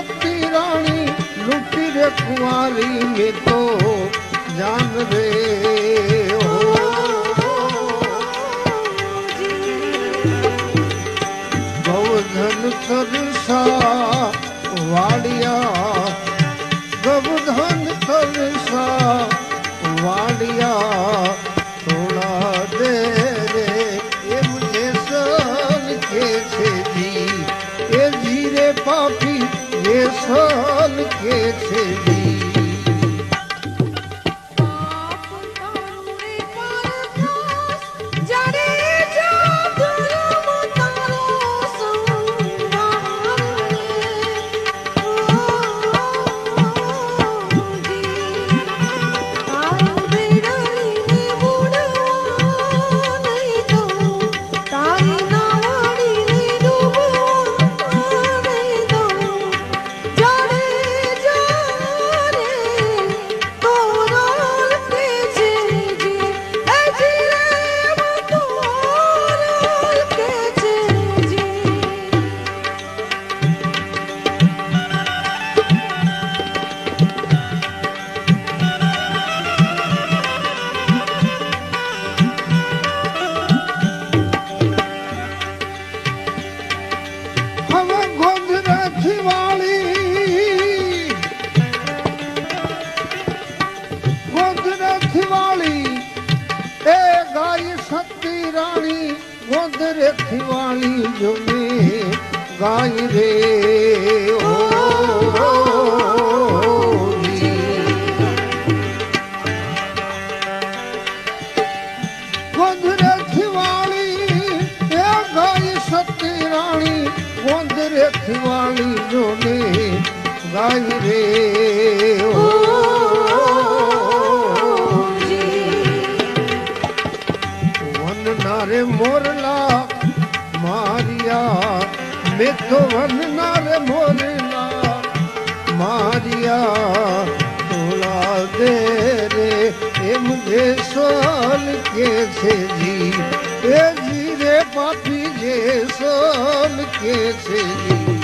સતી રાણી લૂટી રે કુંવારી મેં તો જાન રે. એ રાણી ગોધરેથી વાળી જોને ગાય રે. ઓ ગોધરેથી વાળી એ ગાય સતી રાણી ગોધરેથી વાળી જોને ગાય રે. વન નારે મોરલા, મારિયા મેથો તો વન નારે મોરલા, મારિયા તોલા દે રે, એમ જે સોલ કે છે જી, એ જી રે પાપી જે સોલ કે છે જી.